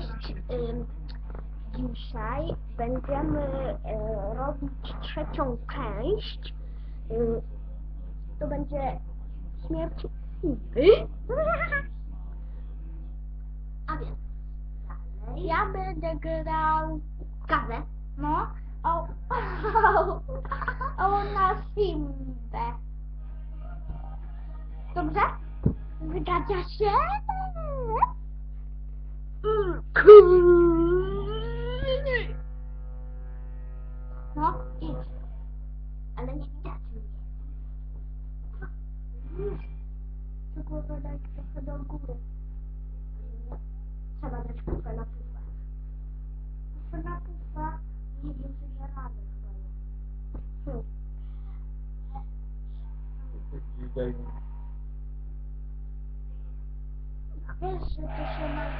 Cześć. Dzisiaj będziemy e, robić trzecią część. To będzie śmierć Siwy. A więc dalej. Ja będę grał Kazę. No. O, o, o na Simbę. Dobrze? Zgadza się? No, idź. Ale nie widać mnie. To głowę dać trochę do góry. Trzeba dać kupę na pufę. Kupę na pufę? Nie wiem, czy da radę chyba. Wiesz, że to się nagrywa.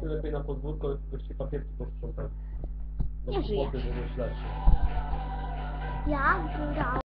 Czy lepiej na podwórko gości papierki posprzątać? Nie żyję. Żeby ślać. ja grał